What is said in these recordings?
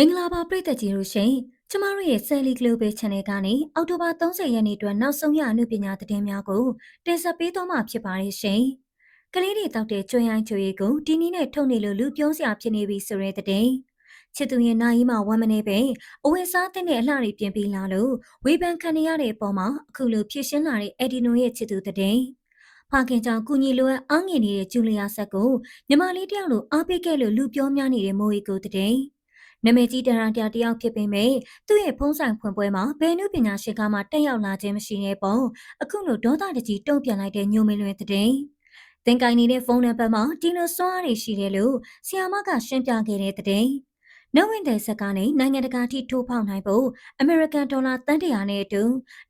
မင်္ဂလာပါပရိသတ်ကြီးတို့ရှင်ကျမတို့ရဲ့ Sally Global Channel ကနေအောက်တိုဘာ30ရက်နေ့အတွက်နောက်ဆုံးရအမှုပညာသတင်းများကိုတင်ဆက်ပေးသွားမှာဖြစ်ပါတယ်ရှင်ကလေးတွေတောက်တဲ့ကျွမ်းရိုင်းချွေကိုဒီနည်းနဲ့ထုတ်နေလို့လူပြောစရာဖြစ်နေပြီဆိုတဲ့သတင်းချစ်သူရဲ့နာယီမှာဝမ်းမနေပဲအဝယ်စားတဲ့အလှတွေပြင်ပြီးလာလို့ဝေဖန်ခံနေရတဲ့အပေါ်မှာအခုလိုဖြစ်ရှင်းလာတဲ့အဲ့ဒီနိုရဲ့ချစ်သူသတင်းဖခင်ကြောင့်ကုညီလိုအပ်အားငယ်နေတဲ့ဂျူလီယာဆက်ကိုညီမလေးတယောက်လိုအားပေးခဲ့လို့လူပြောများနေတဲ့မိုးရီကိုတဲ့ နာမည်ကြီးတရန်ပြတယောက်ဖြစ်ပေမဲ့သူ့ရဲ့ဖုံးဆိုင်ဖွင့်ပွဲမှာဘယ်နုပညာရှင်ကမှတက်ရောက်လာခြင်းမရှိတဲ့ပုံအခုလိုဒေါသတကြီးတုံ့ပြန်လိုက်တဲ့ညိုမင်းလွင်တဲ့တင်ကိုင်နေတဲ့ဖုန်းနံပါတ်မှာဒီလိုစွမ်းအားတွေရှိတယ်လို့ဆီယာမကရှင်းပြခဲ့တဲ့တဲ့နဝင်တဲ့ဆက်ကနေနိုင်ငံတကာထိထိုးဖောက်နိုင်ဖို့အမေရိကန်ဒေါ်လာတန်တရာနဲ့အတူ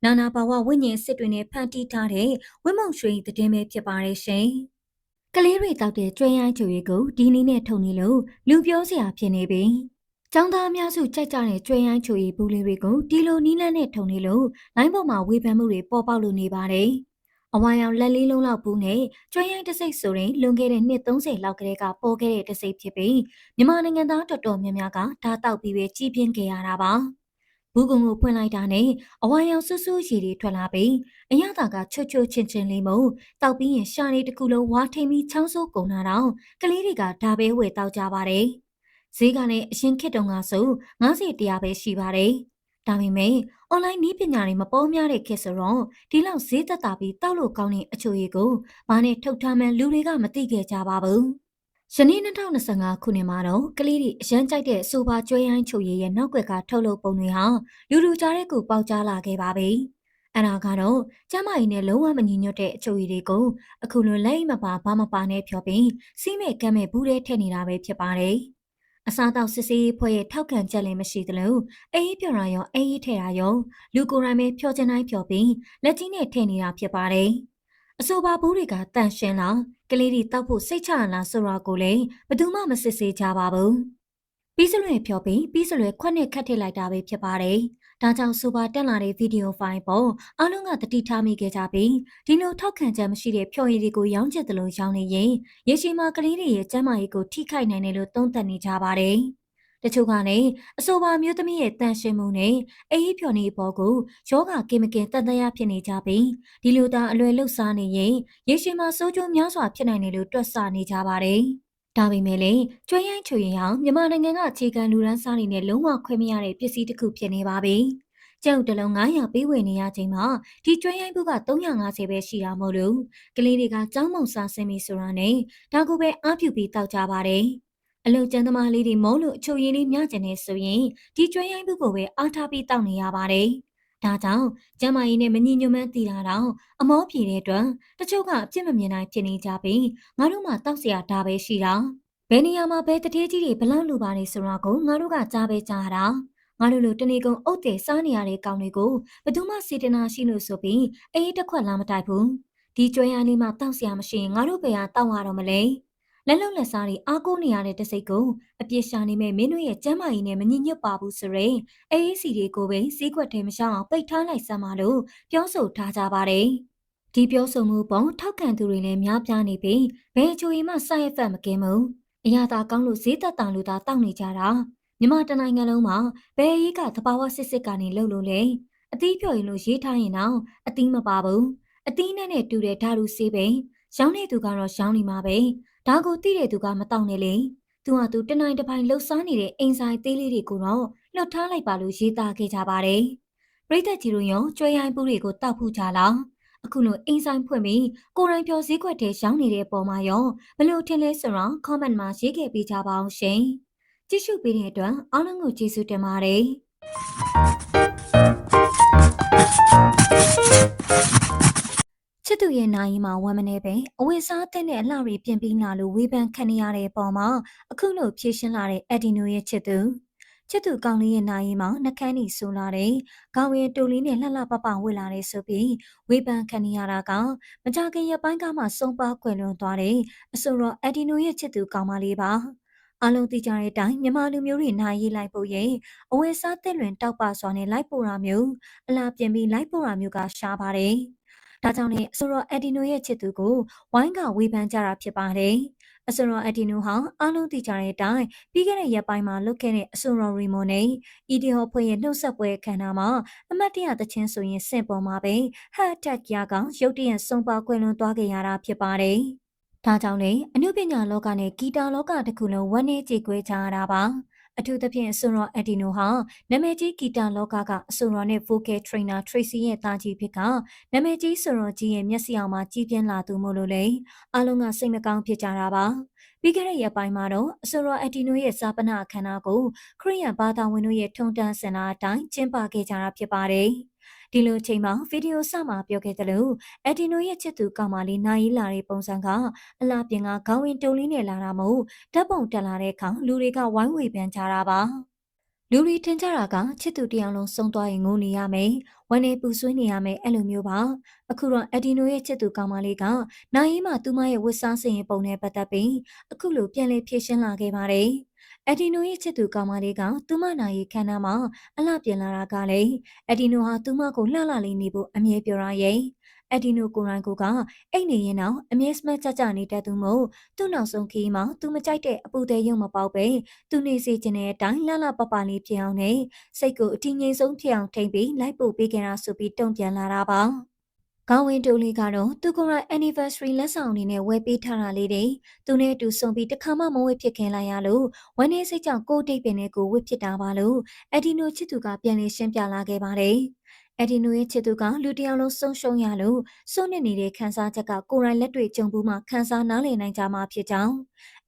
နာနာဘာဝဝိညာဉ်စစ်တွေနဲ့ဖန်တီးထားတဲ့ဝိမုံရွှေသတင်းပဲဖြစ်ပါတယ်ရှင်။ကလေးတွေတောက်တဲ့ကျွဲရိုင်းချူတွေကိုဒီနည်းနဲ့ထုံနေလို့လူပြောစရာဖြစ်နေပြီ။ ကျောင်းသားအများစုကြိုက်ကြတဲ့ကျွဲရိုင်းချူရီဘူးလေးတွေကိုဒီလိုနီးလန်းနဲ့ထုံနေလို့လိုင်းပေါ်မှာဝေဖန်မှုတွေပေါ်ပေါက်လို့နေပါတယ်။အဝါရောင်လက်လေးလုံးလောက်ဘူးနဲ့ကျွဲရိုင်းတစိမ့်ဆိုရင်လွန်ခဲ့တဲ့နှစ်30လောက်ကလေးကပေါ်ခဲ့တဲ့တစိမ့်ဖြစ်ပြီးမြန်မာနိုင်ငံသားတော်တော်များများကဓာတ်တောက်ပြီးပဲကြီးပြင်းခဲ့ရတာပါ။ဘူးကုံကိုဖွင့်လိုက်တာနဲ့အဝါရောင်ဆူဆူရည်တွေထွက်လာပြီးအရသာကချွတ်ချွတ်ချင်းချင်းလေးမို့တောက်ပြီးရင်ရှာနေတကူလုံးဝါထိန်ပြီးချောင်းဆိုးကုန်တာတော့ကလေးတွေကဒါပဲဝယ်တောက်ကြပါတယ်။ ဈေးကလည်းအရင်ခေတ်တုန်းကဆို90တရားပဲရှိပါတယ်။ဒါပေမဲ့အွန်လိုင်းနည်းပညာတွေမပေါ်များတဲ့ခေတ်ဆိုတော့ဒီလောက်ဈေးသက်သာပြီးတောက်လို့ကောင်းတဲ့အချိုရည်ကိုဘာနဲ့ထုတ်ထားမှန်းလူတွေကမသိခဲ့ကြပါဘူး။ယနေ့2025ခုနှစ်မှာတော့ကလေးတွေအရန်ကြိုက်တဲ့စူပါကျွဲရိုင်းချိုရည်ရဲ့နောက်ွက်ကထုတ်လုပ်ပုံတွေဟာလူလူကြားတဲ့ကိုပေါက်ကြားလာခဲ့ပါပြီ။အနာကတော့ကျမကြီးနဲ့လုံးဝမညီညွတ်တဲ့အချိုရည်တွေကိုအခုလိုလက်မပါဘာမပါနဲ့ဖြောပြီးစီးမဲ့ကမ်းမဲ့ဘူးတဲ့ထည့်နေတာပဲဖြစ်ပါတယ်။ အစားတောက်စစ်စေးဖွဲ့ရဲ့ထောက်ခံချက်လည်းမရှိသလိုအေးပြော်တာရောအေးထဲတာရောလူကိုယ်တိုင်ပဲဖြောချင်တိုင်းဖြောပြီးလက်ကြီးနဲ့ထည့်နေတာဖြစ်ပါတယ်။အဆိုပါဘူးတွေကတန်ရှင်းလားကလေးတွေတောက်ဖို့စိတ်ချရလားဆိုတာကိုလည်းဘယ်သူမှမစစ်ဆေးကြပါဘူး။ပြီးစလွယ်ဖြောပြီးပြီးစလွယ်ခွက်နဲ့ခတ်ထည့်လိုက်တာပဲဖြစ်ပါတယ်။ ဒါကြောင့်ဆိုပါတက်လာတဲ့ဗီဒီယိုဖိုင်ပေါ်အားလုံးကတတိထားမိခဲ့ကြပြီးဒီလိုထောက်ခံချက်မရှိတဲ့ဖြော်ရည်တွေကိုရောင်းချစ်တယ်လို့ရောင်းနေရင်ရေရှည်မှာကလေးတွေရဲ့ကျန်းမာရေးကိုထိခိုက်နိုင်တယ်လို့သုံးသပ်နေကြပါတယ်။တချို့ကလည်းအဆိုပါမျိုးသမီးရဲ့တန်ရှင်းမှုနဲ့အေးဖြော်နေပေါ်ကိုယောဂကင်မကင်တန်တရားဖြစ်နေကြပြီးဒီလိုသာအလွယ်လှုပ်ရှားနေရင်ရေရှည်မှာစိုးကျိုးများစွာဖြစ်နိုင်တယ်လို့တွက်ဆနေကြပါတယ်။ ဒါပေမဲ့လည်းကျွဲရိုင်းချွေရင်ဟာမြန်မာနိုင်ငံကအခြေခံလူရန်စားတွေနဲ့လုံးဝခွဲမရတဲ့ပစ္စည်းတစ်ခုဖြစ်နေပါပြီ။ကျုပ်တလုံး900ပေးဝယ်နေရချိန်မှာဒီကျွဲရိုင်းဘူးက350ပဲရှိတာမို့လို့ကလေးတွေကကြောင်းမုံစားဆင်းပြီးဆိုတာနဲ့ဒါကိုပဲအားပြုပြီးတောက်ကြပါတယ်။အလုတ်ကျန်းသမားလေးတွေမုံလို့အချိုရည်လေးမျှကျင်နေဆိုရင်ဒီကျွဲရိုင်းဘူးကိုပဲအားထားပြီးတောက်နေရပါတယ်။ ဒါကြောင့်ကျမကြီးနဲ့မညီညွတ်မှန်းသိတာတော့အမောပြေတဲ့အတွက်တချို့ကအပြစ်မမြင်နိုင်ဖြစ်နေကြပြီးငါတို့မှတောက်เสียတာပဲရှိတာဘယ်နေရာမှာဘယ်တထေးကြီးတွေဘလောက်လူပါနေဆိုတာကိုငါတို့ကကြားပဲကြားတာငါတို့လိုတနေကုန်အုတ်တယ်စားနေရတဲ့ကောင်တွေကိုဘယ်သူမှစေတနာရှိလို့ဆိုပြီးအေးတစ်ခွက်လာမတိုက်ဘူးဒီကျွဲရလေးမှတောက်เสียမရှိရင်ငါတို့ဘယ်ဟာတောက်ရတော့မလဲ လက်လုံးလက်စားတွေအားကိုးနေရတဲ့တစိတ်ကိုအပြစ်ရှာနေမဲ့မင်းတို့ရဲ့ကျမ်းမာရေးနဲ့မညစ်ညွတ်ပါဘူးဆိုရင်အေးစီတွေကိုပဲစီးခွက်ထဲမရှောင်အောင်ပိတ်ထားလိုက်စမ်းပါလို့ပြောဆိုထားကြပါတယ်။ဒီပြောဆိုမှုပုံထောက်ခံသူတွေလည်းများပြားနေပြီးဘယ်ချိုရင်မှစိုက်ရဖက်မကင်းဘူး။အရာသာကောင်းလို့ဈေးသက်တန်လို့သာတောက်နေကြတာ။မြမတနိုင်ငံလုံးမှာဘယ်ရေးကသဘာဝစစ်စစ်ကနေလှုပ်လို့လဲ။အသီးဖြော်ရင်လို့ရေးထားရင်တော့အသီးမပါဘူး။အသီးနဲ့နဲ့တူတဲ့ဓာတ်ရူဆေးပဲ။ရောင်းနေသူကတော့ရောင်းနေမှာပဲ ဒါကိုသိတဲ့သူကမတောင်းနဲ့လေသူကသူတနိုင်တစ်ပိုင်းလှုပ်ရှားနေတဲ့အိမ်ဆိုင်သေးလေးတွေကိုတော့လွတ်ထားလိုက်ပါလို့ရေးသားခဲ့ကြပါတယ်ပရိသတ်ကြီးတို့ရောကြွေရိုင်းပူးတွေကိုတောက်ဖူးကြလားအခုလိုအိမ်ဆိုင်ဖွင့်ပြီးကိုရိုင်းပြောဈေးကွက်ထဲရောင်းနေတဲ့ပုံမှာရောဘလို့ထင်လဲဆိုတော့ comment မှာရေးခဲ့ပေးကြပါအောင်ရှင်ကြည့်ရှုပေးတဲ့အတွက်အားလုံးကိုကျေးဇူးတင်ပါတယ်ချစ်သူ ရဲ့နာရီမှာဝမ်းမနေပဲအဝတ်စားတဲ့အလှတွေပြင်ပြီးလာလို့ဝေဖန်ခံရတဲ့ပုံမှာအခုလိုဖြည့်ရှင်းလာတဲ့အဒီနိုရဲ့ချစ်သူချစ်သူကောင်းလေးရဲ့နာရီမှာနှကန်းနီဆိုလာတဲ့ခေါင်းရဲ့တူလေးနဲ့လှလှပပဝစ်လာတဲ့ဆိုပြီးဝေဖန်ခံရတာကမကြခင်ရပိုင်းကမှစုံပါခွင်လွန်သွားတဲ့အဆိုတော့အဒီနိုရဲ့ချစ်သူကောင်းမလေးပါအလုံးသိကြတဲ့အတိုင်းမြန်မာလူမျိုးတွေနိုင်ရေးလိုက်ဖို့ရင်အဝယ်စားတဲ့လွင်တောက်ပါစွာနဲ့လိုက်ပို့တာမျိုးအလားပြင်ပြီးလိုက်ပို့တာမျိုးကရှားပါတယ်။ ဒါကြောင့်လည်းဆိုတော့အက်ဒီနိုရဲ့ချစ်သူကိုဝိုင်းကဝေဖန်ကြတာဖြစ်ပါတယ်အစွန်ရော်အဒီနိုဟာအားလုံးသိကြတဲ့အတိုင်းပြီးခဲ့တဲ့ရက်ပိုင်းမှာလွတ်ခဲ့တဲ့အစွန်ရော်ရီမွန်နဲ့အီဒီဟောဖွဲ့ရဲ့နှုတ်ဆက်ပွဲအခမ်းအနားမှာအမတ်တရသချင်းဆိုရင်စင့်ပေါ်မှာပဲဟတ်တက်ရကောင်ရုတ်တရက်ဆုံးပါကွယ်လွန်သွားခဲ့ရတာဖြစ်ပါတယ်။ဒါကြောင့်လေအနုပညာလောကနဲ့ဂီတာလောကတစ်ခုလုံးဝန်းနေကြေကွဲကြရတာပါ။ အထူးသဖြင့်အစွန်ရော်အဒီနိုဟာနာမည်ကြီးဂီတာလောကကအစွန်ရော်နဲ့ vocal trainer Tracy ရဲ့တာကြီးဖြစ်ကနာမည်ကြီးစွန်ရော်ကြီးရဲ့မျက်စိအောင်မှာကြီးပြင်းလာသူမို့လို့လေအားလုံးကစိတ်မကောင်းဖြစ်ကြတာပါ။ပြီးခဲ့တဲ့ရက်ပိုင်းမှာတော့အဆိုရောအတီနိုရဲ့စာပနာအခမ်းအနားကိုခရီးယန်ဘာသာဝင်တို့ရဲ့ထုံတန်းစင်တာအတိုင်းကျင်းပခဲ့ကြတာဖြစ်ပါတယ်။ ဒီလိုအချိန်မှာဗီဒီယိုစမှာပြောခဲ့သလိုအတီနိုရဲ့ချစ်သူကောင်မလေးနိုင်လာတဲ့ပုံစံကအလားပြင်ကခေါင်းဝင်တုံလေးနဲ့လာတာမို့ဓာတ်ပုံတက်လာတဲ့အခါလူတွေကဝိုင်းဝေပန်းကြတာပါ။လူတွေထင်ကြတာကချစ်သူတယောက်လုံးဆုံးသွားရင်ငိုနေရမယ်ဝမ်းနေပူဆွေးနေရမယ်အဲ့လိုမျိုးပါအခုတော့အဒီနိုရဲ့ချစ်သူကောင်မလေးကနိုင်ရင်မှသူမရဲ့ဝတ်စားစင်ရင်ပုံနဲ့ပတ်သက်ပြီးအခုလိုပြန်လည်ဖြည့်ရှင်းလာခဲ့ပါတယ် အဒီနိုရဲ့ချစ်သူကောင်မလေးကသူမနာရီခန္ဓာမှာအလှပြင်လာတာကလည်းအဒီနိုဟာသူမကိုလှလှလေးနေဖို့အမြဲပြောရရဲ့အဒီနိုကိုရိုင်းကိုကအိတ်နေရင်တော့အမြဲစမတ်ကြကြနေတတ်သူမို့သူ့နောက်ဆုံးခီးမှာသူမကြိုက်တဲ့အပူသေးရုံမပေါက်ပဲသူနေစီခြင်းတဲ့အတိုင်းလှလှပပလေးဖြစ်အောင်နဲ့စိတ်ကိုအထင်ကြီးဆုံးဖြစ်အောင်ထိမ့်ပြီးလိုက်ပို့ပေးကြတာဆိုပြီးတုံ့ပြန်လာတာပါ ကောင်းဝင်တိုးလေးကတော့သူကိုယ်တိုင် anniversary လက်ဆောင်အနေနဲ့ဝယ်ပေးထားတာလေးတွေသူနဲ့အတူဆုံပြီးတခါမှမဝယ်ဖြစ်ခင်လိုက်ရလို့ဝမ်းနေစိတ်ကြောင့်ကိုတိတ်ပင်နဲ့ကိုဝစ်ဖြစ်တာပါလို့အဒီနိုချစ်သူကပြန်လည်ရှင်းပြလာခဲ့ပါတယ်။အဒီနိုရဲ့ချစ်သူကလူတစ်ယောက်လုံးဆုံးရှုံးရလို့စွန့်နစ်နေတဲ့ခန်းစားချက်ကကိုရိုင်းလက်တွေကြုံဘူးမှခန်းစားနားလည်နိုင်ကြမှာဖြစ်ကြောင်း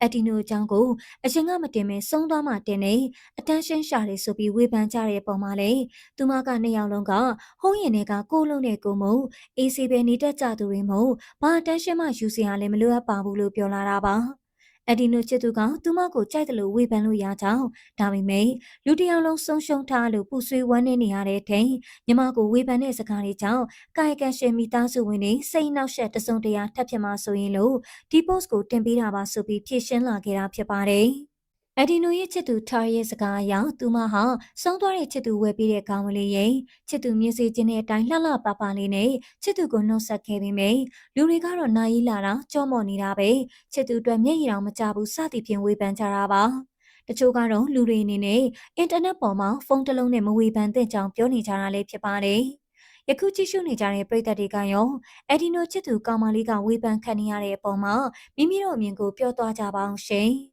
အဒီနိုအကြောင်းကိုအရင်ကမတင်မဲဆုံးသွားမှတင်နေအတန်းရှင်းရှာတယ်ဆိုပြီးဝေဖန်ကြတဲ့ပုံမှာလေသူမကနှစ်ယောက်လုံးကဟုံးရင်တွေကကိုလုံးနဲ့ကိုမုံအေးစီပဲနေတတ်ကြသူတွေမို့ဘာအတန်းရှင်းမှယူစရာလည်းမလိုအပ်ပါဘူးလို့ပြောလာတာပါ အဒီနိုချစ်သူကသူမကိုကြိုက်တယ်လို့ဝေဖန်လို့ရကြောင်းဒါပေမဲ့လူတစ်ယောက်လုံးဆုံးရှုံးထားလို့ပူဆွေးဝမ်းနေနေရတဲ့ထိန်ညီမကိုဝေဖန်တဲ့စကားတွေကြောင့်ကာယကံရှင်မိသားစုဝင်တွေစိတ်နှောက်ယှက်တစုံတရာထပ်ဖြစ်မှာဆိုရင်လို့ဒီ post ကိုတင်ပေးတာပါဆိုပြီးဖြည့်ရှင်းလာခဲ့တာဖြစ်ပါတယ် အဒီနိုရဲ့ချစ်သူထားရဲ့စကားအရသူမဟာဆုံးသွားတဲ့ချစ်သူဝယ်ပြီးတဲ့ကောင်းကလေးရဲ့ချစ်သူမြင်စေခြင်းတဲ့အတိုင်းလှလှပပလေးနဲ့ချစ်သူကိုနှုတ်ဆက်ခဲ့ပြီးမိလူတွေကတော့နာရီလာတာကြောမော်နေတာပဲချစ်သူအတွက်မျက်ရည်တော်မကြဘူးစသည်ဖြင့်ဝေဖန်ကြတာပါတချို့ကတော့လူတွေအနေနဲ့အင်တာနက်ပေါ်မှာဖုန်းတစ်လုံးနဲ့မဝေဖန်သင့်ကြောင်းပြောနေကြတာလည်းဖြစ်ပါတယ်ယခုကြည့်ရှုနေကြတဲ့ပရိသတ်တွေကရောအဒီနိုချစ်သူကောင်မလေးကဝေဖန်ခံနေရတဲ့အပေါ်မှာမိမိတို့အမြင်ကိုပြောသွားကြပါအောင်ရှင်။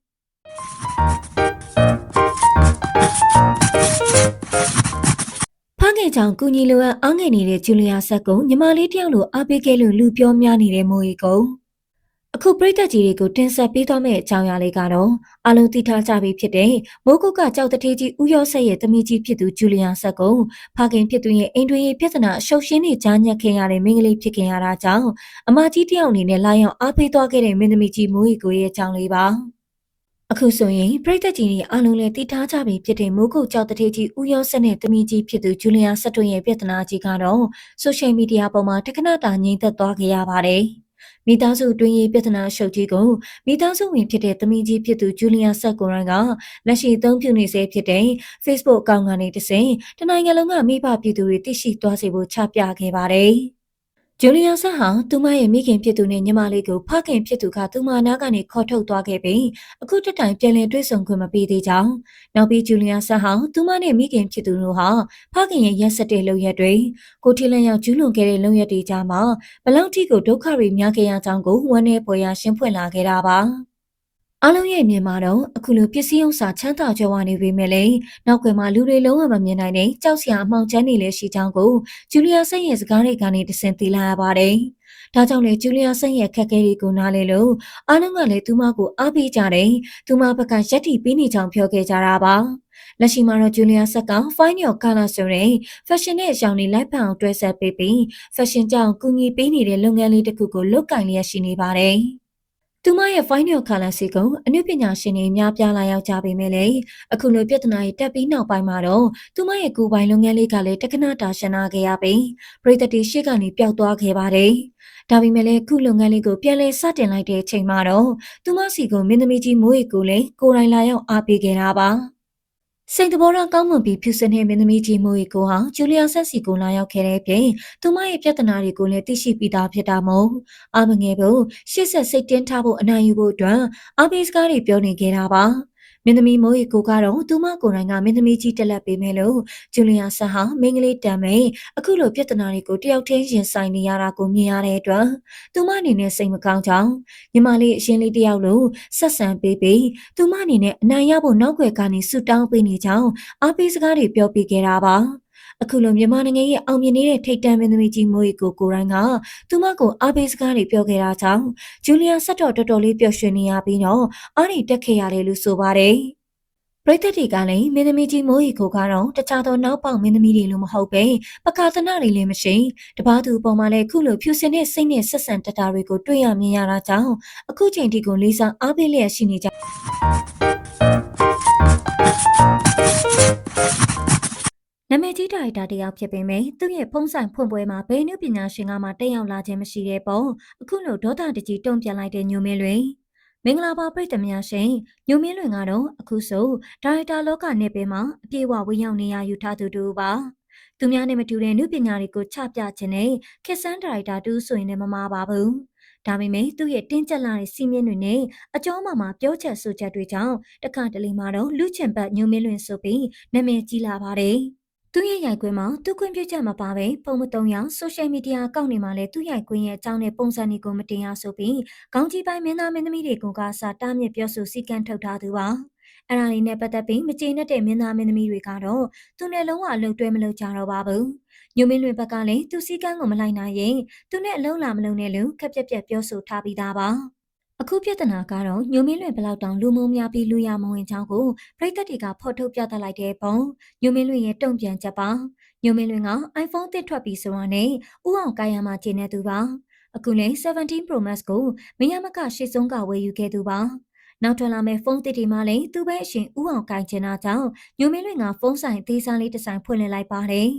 ဖခင်ကြောင့်ကုညီလိုအပ်အားငယ်နေတဲ့ဂျူလီယာဆက်ကုံညီမလေးတယောက်လိုအားပေးခဲ့လို့လူပြောများနေတဲ့မိုးရီကုံအခုပရိသတ်ကြီးတွေကိုတင်ဆက်ပေးသွားမယ့်အကြောင်းအရာလေးကတော့အလုံးသိထားကြပြီဖြစ်တဲ့မိုးကုတ်ကကြောက်တထေးကြီးဦးရောဆက်ရဲ့သမီးကြီးဖြစ်သူဂျူလီယာဆက်ကုံဖခင်ဖြစ်သူရဲ့အိမ်တွင်ရေးပြဿနာအရှုပ်ရှင်းနေကြားညက်ခင်ရတဲ့မိန်းကလေးဖြစ်ခင်ရတာကြောင့်အမကြီးတယောက်အနေနဲ့လာရောက်အားပေးသွားခဲ့တဲ့မင်းသမီးကြီးမိုးရီကိုရဲ့အကြောင်းလေးပါ။ အခုဆိုရင်ပရိသတ်ကြီးတွေအားလုံးလည်းတည်ထားကြပြီဖြစ်တဲ့မိုးကုတ်ကြောက်တဲ့ကြီးဦးရောဆက်နဲ့သမီးကြီးဖြစ်သူဂျူလီယာဆက်တွင်ရဲ့ပြဿနာကြီးကတော့ဆိုရှယ်မီဒီယာပေါ်မှာတခဏတာငြိမ်သက်သွားခဲ့ရပါတယ်။မိသားစုတွင်းရေးပြဿနာရှုပ်ကြီးကိုမိသားစုဝင်ဖြစ်တဲ့သမီးကြီးဖြစ်သူဂျူလီယာဆက်ကိုရိုင်းကလက်ရှိသုံးပြုနေစေဖြစ်တဲ့ Facebook အကောင့်ကနေတဆင့်တနိုင်ငံလုံးကမိဘပြည်သူတွေသိရှိသွားစေဖို့ချပြခဲ့ပါတယ်။ ဂျူလီယာဆန်ဟာသူမရဲ့မိခင်ဖြစ်သူနဲ့ညီမလေးကိုဖခင်ဖြစ်သူကသူမနာကနေခေါ်ထုတ်သွားခဲ့ပြီးအခုတတိုင်ပြန်လည်တွေ့ဆုံခွင့်မပေးသေးကြောင်းနောက်ပြီးဂျူလီယာဆန်ဟာသူမနဲ့မိခင်ဖြစ်သူတို့ဟာဖခင်ရဲ့ရက်ဆက်တဲ့လုပ်ရက်တွေကိုထီလန်ရောက်ကျူးလွန်ခဲ့တဲ့လုပ်ရက်တွေကြားမှာဘလောက်ထိကိုဒုက္ခတွေများခဲ့ရကြောင်းကိုဝမ်းနဲ့ပေါ်ရရှင်းဖွင့်လာခဲ့တာပါ အလုံးရဲ့မြင်မှာတော့အခုလိုပစ္စည်းဥစ္စာချမ်းသာကြွယ်ဝနေပေမဲ့လည်းနောက်ွယ်မှာလူတွေလုံးဝမမြင်နိုင်တဲ့ကြောက်စရာအမှောင်ချမ်းတွေလည်းရှိကြောင်းကိုဂျူလီယာစိတ်ရဲ့စကားတွေကနေတဆင့်သိလာရပါတယ်။ဒါကြောင့်လေဂျူလီယာစိတ်ရဲ့ခက်ခဲတွေကိုနားလေလို့အားလုံးကလည်းသူမကိုအားပေးကြတယ်။သူမဘက်ကရက်တီပေးနေကြောင်းပြောခဲ့ကြတာပါ။လက်ရှိမှာတော့ဂျူလီယာဆက်က Fine Your Color ဆိုတဲ့ fashion နဲ့အကြောင်းလေးလိုက်ဖန်အောင်တွဲဆက်ပေးပြီး fashion ကြောင့်ကူညီပေးနေတဲ့လုပ်ငန်းလေးတစ်ခုကိုလုပ်ကင်လျက်ရှိနေပါတယ်။ သူမရဲ့ final color စီကအနုပညာရှင်တွေအများပြားလာရောက်ကြပေမဲ့လည်းအခုလိုပြဿနာတွေတက်ပြီးနောက်ပိုင်းမှာတော့သူမရဲ့ကိုယ်ပိုင်လုပ်ငန်းလေးကလည်းတက္ကနာတာရှနာခဲ့ရပြီးပြည်သက်တီရှေ့ကနေပျောက်သွားခဲ့ပါတယ်။ဒါပေမဲ့လည်းခုလုပ်ငန်းလေးကိုပြန်လည်စတင်လိုက်တဲ့အချိန်မှာတော့သူမစီကမင်းသမီးကြီးမိုးရီကိုလည်းကိုယ်တိုင်လာရောက်အားပေးခဲ့တာပါ။ စိတ်တဘောတော့ကောင်းမွန်ပြီးဖြူစင်တဲ့မင်းသမီးကြီးမိုးရီကိုဟာဂျူလီယာဆက်စီကိုလာရောက်ခဲ့တဲ့ပြင်သူမရဲ့ပြဿနာတွေကိုလည်းသိရှိပြီးသားဖြစ်တာမို့အမငယ်ကိုရှေ့ဆက်စိတ်တင်းထားဖို့အနိုင်ယူဖို့အတွက်အဘေးစကားတွေပြောနေခဲ့တာပါ မင်းသမီးမိုးရီကိုကတော့သူမကိုယ်တိုင်ကမင်းသမီးကြီးတက်လက်ပေးမယ်လို့ဂျူလီယာဆက်ဟာမင်းကလေးတမ်းမယ်အခုလိုပြဿနာတွေကိုတယောက်တည်းရင်ဆိုင်နေရတာကိုမြင်ရတဲ့အတွက်သူမအနေနဲ့စိတ်မကောင်းကြောင်းညီမလေးအရှင်လေးတယောက်လိုဆက်ဆံပေးပြီးသူမအနေနဲ့အနိုင်ရဖို့နောက်ွယ်ကနေဆူတောင်းပေးနေကြောင်းအားပေးစကားတွေပြောပြခဲ့တာပါ အခုလိုမြန်မာနိုင်ငံရဲ့အောင်မြင်နေတဲ့ထိတ်တန့်မင်းသမီးကြီးမိုးရီကိုကိုရိုင်းကသူမကိုအားပေးစကားတွေပြောခဲ့တာကြောင့်ဂျူလီယာဆက်တော်တော်တော်လေးပျော်ရွှင်နေရပြီးတော့အားတွေတက်ခဲ့ရတယ်လို့ဆိုပါတယ်ပရိသတ်တွေကလည်းမင်းသမီးကြီးမိုးရီကိုကတော့တခြားသောနောက်ပေါက်မင်းသမီးတွေလိုမဟုတ်ပဲပကာသနာတွေလည်းမရှိတပားသူပေါ်မှာလည်းခုလိုဖြူစင်တဲ့စိတ်နဲ့ဆက်ဆံတတာတွေကိုတွေ့ရမြင်ရတာကြောင့်အခုချိန်ထိကိုလေးစားအားပေးလျက်ရှိနေကြ နာမည်ကြီးဒါရိုက်တာတယောက်ဖြစ်ပေမဲ့သူ့ရဲ့ဖုံးဆိုင်ဖွင့်ပွဲမှာဘယ်နည်းပညာရှင်ကမှတက်ရောက်လာခြင်းမရှိတဲ့ပုံအခုလိုဒေါသတကြီးတုံ့ပြန်လိုက်တဲ့ညိုမင်းလွင်မင်္ဂလာပါပြည်သူများရှင်ညိုမင်းလွင်ကတော့အခုဆိုဒါရိုက်တာလောကနယ်ပယ်မှာအပြည့်အဝဝင်ရောက်နေရယူထားသူတူပါသူများနဲ့မတူတဲ့နည်းပညာတွေကိုချပြခြင်းနဲ့ခက်ဆန်းဒါရိုက်တာတူဆိုရင်လည်းမမှားပါဘူးဒါပေမဲ့သူ့ရဲ့တင်းကျပ်လာတဲ့စီးမြင့်တွေနဲ့အကျော်မှမှာပြောချက်ဆိုချက်တွေကြောင့်တခါတလေမှာတော့လူချင်ပတ်ညိုမင်းလွင်ဆိုပြီးနာမည်ကြီးလာပါတယ် သူရဲ့ရိုက်ခွင်းမှာသူခွင့်ပြုချက်မပါဘဲပုံမတုံရဆိုရှယ်မီဒီယာအကောင့်တွေမှာလည်းသူရိုက်ခွင်းရဲ့အကြောင်းနဲ့ပုံစံတွေကိုမတင်ရဆိုပြီးခေါင်းကြီးပိုင်းမင်းသားမင်းသမီးတွေကကစားတားမြစ်ပြောဆိုစီကံထုတ်ထားသူပါအဲ့ဒါလေးနဲ့ပတ်သက်ပြီးမကျေနပ်တဲ့မင်းသားမင်းသမီးတွေကတော့သူနဲ့လုံးဝအလုပ်တွဲမလုပ်ကြတော့ပါဘူးညိုမင်းလွင်ဘက်ကလည်းသူစည်းကမ်းကိုမလိုက်နိုင်ရင်သူနဲ့အလုံးလာမလုံးနဲ့လို့ခက်ပြက်ပြက်ပြောဆိုထားပြီးသားပါ အခုပြဿနာကတော့ညိုမင်းလွင်ဘလောက်တောင်လူမုံများပြီးလူရမဝင်ချောင်းကိုပြည်သက်တွေကဖော်ထုတ်ပြသလိုက်တဲ့ပုံညိုမင်းလွင်ရဲ့တုံ့ပြန်ချက်ပါညိုမင်းလွင်က iPhone တစ်ထွက်ပြီးဆိုတာနဲ့ဥအောင်ကာယမှာကျင်းနေသူပါအခုလည်း17 Pro Max ကိုမရမကရှေ့ဆုံးကဝယ်ယူခဲ့သူပါနောက်ထွက်လာမဲ့ဖုန်းတစ်တီမှလည်းသူပဲအရှင်ဥအောင်ကိုင်ချင်တာကြောင့်ညိုမင်းလွင်ကဖုန်းဆိုင်သေးစားလေးတစ်ဆိုင်ဖွင့်လှစ်လိုက်ပါတယ်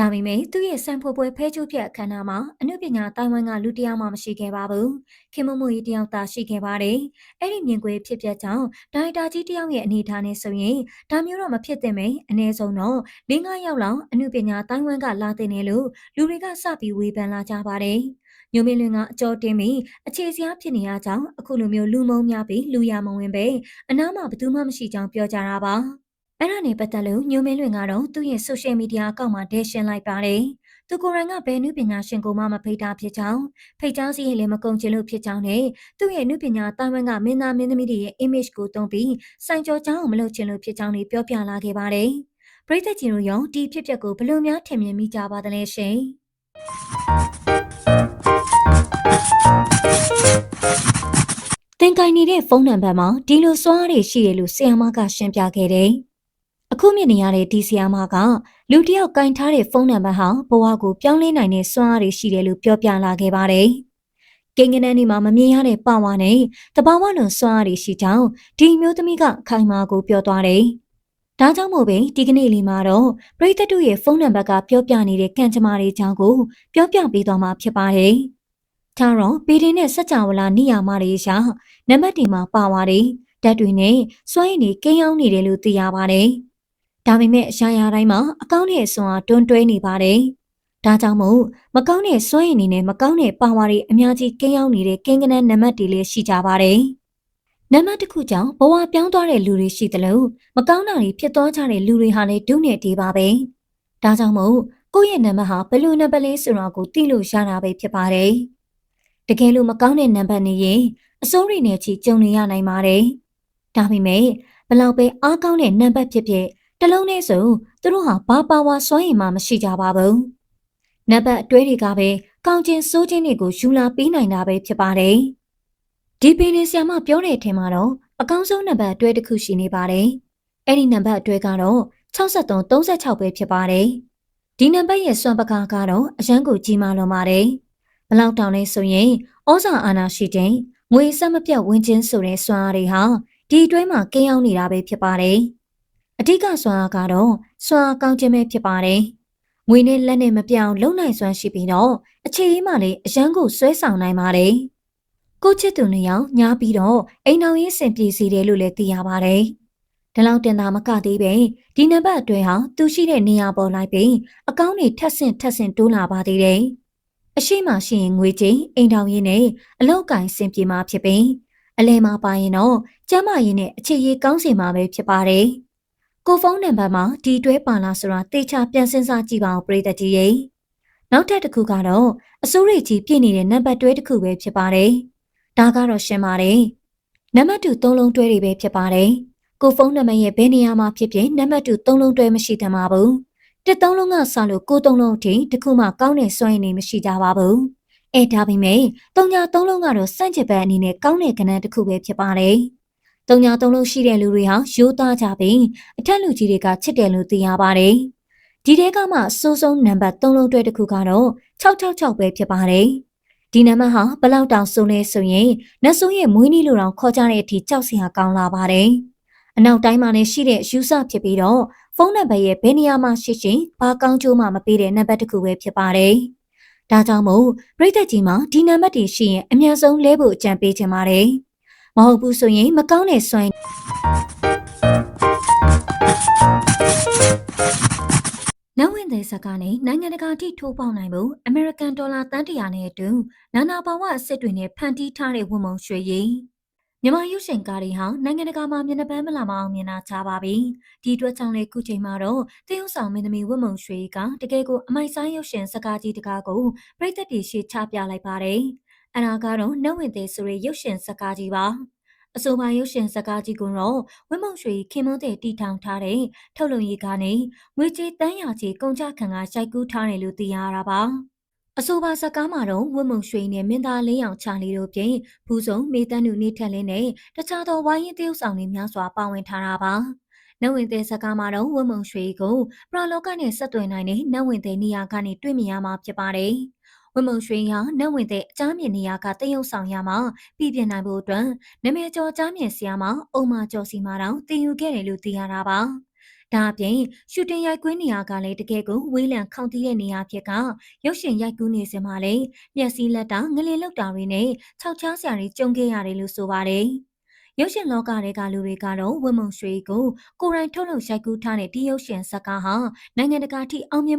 ဒါပေမဲ့သူ့ရဲ့စံဖို့ပွဲဖဲချိုးပြအခမ်းအနားမှာအနုပညာတိုင်ဝမ်ကလူတစ်ယောက်မှမရှိခဲ့ပါဘူး။ခင်မမိုးကြီးတယောက်သာရှိခဲ့ပါတယ်။အဲ့ဒီမြင်ကွင်းဖြစ်ပျက်ကြောင့်ဒိုင်တာကြီးတယောက်ရဲ့အနေထားနဲ့ဆိုရင်ဒါမျိုးတော့မဖြစ်သင့်ပဲအနည်းဆုံးတော့၄၅ယောက်လောက်အနုပညာတိုင်ဝမ်ကလာတဲ့နယ်လို့လူတွေကစပြီးဝေဖန်လာကြပါတယ်။ညိုမင်းလွင်ကအကြောတင်းပြီးအခြေစရာဖြစ်နေရကြောင်းအခုလိုမျိုးလူမုံများပြီးလူရမဝင်ပဲအနားမှာဘသူမှမရှိကြောင်းပြောကြတာပါ။ အဲ့ဒါနဲ့ပတ်သက်လို့ညိုမင်းလွင်ကတော့သူ့ရဲ့ social media အကောင့်မှာဒဲရှင်းလိုက်ပါတယ်။သူကိုယ်တိုင်ကဘယ်နုပညာရှင်ကိုမှမဖိတ်တာဖြစ်ကြောင်းဖိတ်ကြားစီရင်လည်းမကုန်ချင်လို့ဖြစ်ကြောင်းနဲ့သူ့ရဲ့နုပညာတိုင်ဝမ်ကမင်းသားမင်းသမီးတွေရဲ့ image ကိုတုံးပြီးစိုင်ကြောကြောင်းကိုမလုပ်ချင်လို့ဖြစ်ကြောင်းတွေပြောပြလာခဲ့ပါတယ်။ပရိသတ်ကြီးတို့ရောဒီဖြစ်ပျက်ကိုဘယ်လိုများထင်မြင်မိကြပါသလဲရှင်။တင်ကိုင်နေတဲ့ဖုန်းနံပါတ်မှာဒီလိုစွားရရှိရလို့ဆီယမကရှင်းပြခဲ့တယ်။ အခုမြင်နေရတဲ့ဒီဆီယာမကလူတယောက်ကင်ထားတဲ့ဖုန်းနံပါတ်ဟာဘဝကိုပြောင်းလဲနိုင်တဲ့စွမ်းအားတွေရှိတယ်လို့ပြောပြလာခဲ့ပါတယ်။ကိန်းကနန်းဒီမှာမမြင်ရတဲ့ပါဝါနဲ့တဘာဝလွန်စွမ်းအားတွေရှိကြောင်းဒီမျိုးသမီးကခိုင်မာကိုပြောသွားတယ်။ဒါကြောင့်မို့ပဲဒီကနေ့လေးမှာတော့ပရိသတ်တို့ရဲ့ဖုန်းနံပါတ်ကပြောပြနေတဲ့ကံကြမ္မာတွေကြောင့်ကိုပြောပြပေးသွားမှာဖြစ်ပါတယ်။ဒါတော့ပေတင်နဲ့စัจ java လာနေရာမတွေရှာနံပါတ်ဒီမှာပါသွားတယ်။ဓာတ်တွေနဲ့စွမ်းရည်နေကိန်းအောင်နေတယ်လို့သိရပါတယ်။ ဒါပေမဲ့အရာရာတိုင်းမှာအကောင်းတဲ့စွမ်းအားတွန်းတွဲနေပါတယ်။ဒါကြောင့်မို့မကောင်းတဲ့စွမ်းရည်နေနဲ့မကောင်းတဲ့ပါဝါတွေအများကြီးကင်းရောက်နေတဲ့ကင်းကနန်းနံပါတ်တွေလည်းရှိကြပါတယ်။နံပါတ်တစ်ခုကြောင့်ဘဝပြောင်းသွားတဲ့လူတွေရှိသလိုမကောင်းတာတွေဖြစ်သွားကြတဲ့လူတွေဟာလည်းဒုနဲ့တေးပါပဲ။ဒါကြောင့်မို့ကိုယ့်ရဲ့နံပါတ်ဟာဘယ်လိုနံပါတ်လေးဆိုတာကိုသိလို့ရတာပဲဖြစ်ပါတယ်။တကယ်လို့မကောင်းတဲ့နံပါတ်နေရင်အစိုးရနဲ့ချီကြုံနေရနိုင်ပါတယ်။ဒါပေမဲ့ဘလောက်ပဲအားကောင်းတဲ့နံပါတ်ဖြစ်ဖြစ် တလုံးနဲ့ဆိုသူတို့ဟာဘာပါဝါစွမ်းရည်မှမရှိကြပါဘူး။နံပါတ်အတွဲတွေကပဲကောင်းခြင်းစိုးခြင်းတွေကိုယူလာပေးနိုင်တာပဲဖြစ်ပါတယ်။ဒီပင်နေဆရာမပြောတဲ့အထင်မှာတော့အကောင်းဆုံးနံပါတ်အတွဲတစ်ခုရှိနေပါတယ်။အဲ့ဒီနံပါတ်အတွဲကတော့63 36ပဲဖြစ်ပါတယ်။ဒီနံပါတ်ရဲ့စွမ်းပကားကတော့အရန်ကိုကြီးမားလွန်ပါတယ်။ဘလောက်တောင်လဲဆိုရင်ဩဇာအာဏာရှိတဲ့ငွေဆက်မပြတ်ဝင်ချင်းဆိုတဲ့စွမ်းအားတွေဟာဒီအတွဲမှာကင်းအောင်နေတာပဲဖြစ်ပါတယ်။ အဓိကစွမ်းအားကတော့စွမ်းအားကောင်းခြင်းပဲဖြစ်ပါတယ်။ငွေနဲ့လက်နဲ့မပြောင်းလုံနိုင်စွမ်းရှိပြီးတော့အခြေအေးမှလည်းအရန်ကိုဆွဲဆောင်နိုင်ပါတယ်။ကိုချစ်သူနှစ်ယောက်ညားပြီးတော့အိမ်တော်ရေးစင်ပြေစီတယ်လို့လည်းသိရပါတယ်ဒီလောက်တင်တာမကသေးပဲဒီနံပါတ်အတွဲဟာသူရှိတဲ့နေရာပေါ်လိုက်ပြီးအကောင့်တွေထက်ဆင့်ထက်ဆင့်တိုးလာပါသေးတယ်။အရှိမရှိရင်ငွေချင်းအိမ်ထောင်ရင်းနဲ့အလောက်ကင်စင်ပြေမှာဖြစ်ပြီးအလဲမှာပါရင်တော့ကျမ်းမာရေးနဲ့အခြေရေးကောင်းစင်မှာပဲဖြစ်ပါတယ်။ ကိုဖုန်းနံပါတ်မှာဒီတွဲပါလာဆိုတာတေချာပြန်စင်းစားကြည့်ပါဦးပရိသတ်ကြီးရေ။နောက်ထပ်တစ်ခုကတော့အစိုးရကြီးပြည့်နေတဲ့နံပါတ်တွဲတစ်ခုပဲဖြစ်ပါတယ်။ဒါကတော့ရှင်းပါတယ်။နံပါတ်2သုံးလုံးတွဲတွေပဲဖြစ်ပါတယ်။ကိုဖုန်းနံပါတ်ရဲ့ဘယ်နေရာမှာဖြစ်ဖြစ်နံပါတ်2သုံးလုံးတွဲမရှိသင့်ပါဘူး။တစ်သုံးလုံးကစလို့ကိုသုံးလုံးအထိတစ်ခုမှကောင်းတဲ့စွမ်းရည်နေမရှိကြပါဘူး။အဲဒါပေမဲ့သုံးညာသုံးလုံးကတော့စန့်ကျင်ဘက်အနေနဲ့ကောင်းတဲ့ကဏ္ဍတစ်ခုပဲဖြစ်ပါတယ်။ သုံးညာသုံးလုံးရှိတဲ့လူတွေဟာရိုးသားကြပြီးအထက်လူကြီးတွေကချစ်တယ်လို့သိရပါတယ်။ဒီတဲကမှအဆိုးဆုံးနံပါတ်3လုံးတွဲတစ်ခုကတော့666ပဲဖြစ်ပါတယ်။ဒီနံပါတ်ဟာဘလောက်တောင်ဆိုလဲဆိုရင်နတ်ဆိုးရဲ့မွေးနီးလိုတောင်ခေါ်ကြတဲ့အထိကြောက်စရာကောင်းလာပါတယ်။အနောက်တိုင်းမှာလည်းရှိတဲ့ယူဆဖြစ်ပြီးတော့ဖုန်းနံပါတ်ရဲ့ဘယ်နေရာမှာရှိရှိဘာကောင်းကျိုးမှမပေးတဲ့နံပါတ်တစ်ခုပဲဖြစ်ပါတယ်။ဒါကြောင့်မို့ပြည်သက်ကြီးမှာဒီနံပါတ်တွေရှိရင်အများဆုံးလဲဖို့အကြံပေးချင်ပါတယ်။မ ဟုတ်ဘူးဆိုရင်မကောင်းတဲ့စွမ်းနဝင်တဲ့ဇက်ကနေနိုင်ငံတကာထိထိုးပေါက်နိုင်ဖို့အမေရိကန်ဒေါ်လာတန်းတရာနဲ့အတူနာနာဘာဝအစ်စ်တွေနဲ့ဖန်တီးထားတဲ့ဝန်မုံရွှေရည်မြန်မာရုပ်ရှင်ကားတွေဟာနိုင်ငံတကာမှာမျက်နှာပန်းမလာမအောင်မြင်လာကြပါပြီ။ဒီအတွက်ကြောင့်လေခုချိန်မှာတော့တရုတ်ဆောင်မင်းသမီးဝတ်မုံရွှေကတကယ်ကိုအမိုက်ဆိုင်ရုပ်ရှင်စကားကြီးတကားကိုပြည်သက်တွေရှေ့ချပြလိုက်ပါတယ်။ အနာကတော့နှုတ်ဝင်သေးဆိုရရုပ်ရှင်စကားကြီးပါ။အဆိုပါရုပ်ရှင်စကားကြီးကတော့ဝင်းမုံရွှေခင်မွန်းတဲ့တီထောင်ထားတဲ့ထုတ်လုံရေးကနေငွေကြေးတန်းရာကြီးကုန်ကြခံကရိုက်ကူးထားတယ်လို့သိရတာပါ။အဆိုပါဇာတ်ကားမှာတော့ဝတ်မုံရွှေနဲ့မင်းသားလေးအောင်ချာလီတို့ပြင်ဖူးစုံမေတန်းနုနေထက်လင်းနဲ့တခြားသောဝိုင်းရင်တရုပ်ဆောင်တွေများစွာပါဝင်ထားတာပါ။နတ်ဝင်တဲ့ဇာတ်ကားမှာတော့ဝတ်မုံရွှေကိုပရလောကနဲ့ဆက်သွယ်နိုင်တဲ့နတ်ဝင်တဲ့နေရာကနေတွေ့မြင်ရမှာဖြစ်ပါတယ်။ ဝတ်မုံရွှေဟာနတ်ဝင်တဲ့အကြမ်းမြင်နေရာကတရုပ်ဆောင်ရမှာပြည်ပြနိုင်ဖို့အတွက်နာမည်ကျော်ကြားမြင်ဆရာမအုံမာကျော်စီမာတောင်တင်ယူခဲ့တယ်လို့သိရတာပါ။ဒါအပြင်ရှူတင်ရိုက်ကွင်းနေရာကလည်းတကယ်ကိုဝေးလံခေါင်တီးတဲ့နေရာဖြစ်ကရုပ်ရှင်ရိုက်ကူးနေစင်မှာလေမျက်စိလက်တာငလင်လောက်တာတွေနဲ့ခြောက်ချားစရာတွေကြုံခဲ့ရတယ်လို့ဆိုပါတယ်။ရုပ်ရှင်လောကတွေကလူတွေကတော့ဝင်းမုံရွှေကိုကိုယ်တိုင်ထုတ်လုပ်ရိုက်ကူးထားတဲ့ဒီရုပ်ရှင်ဇာတ်ကားဟာနိုင်ငံတကာထိအောင်မြင်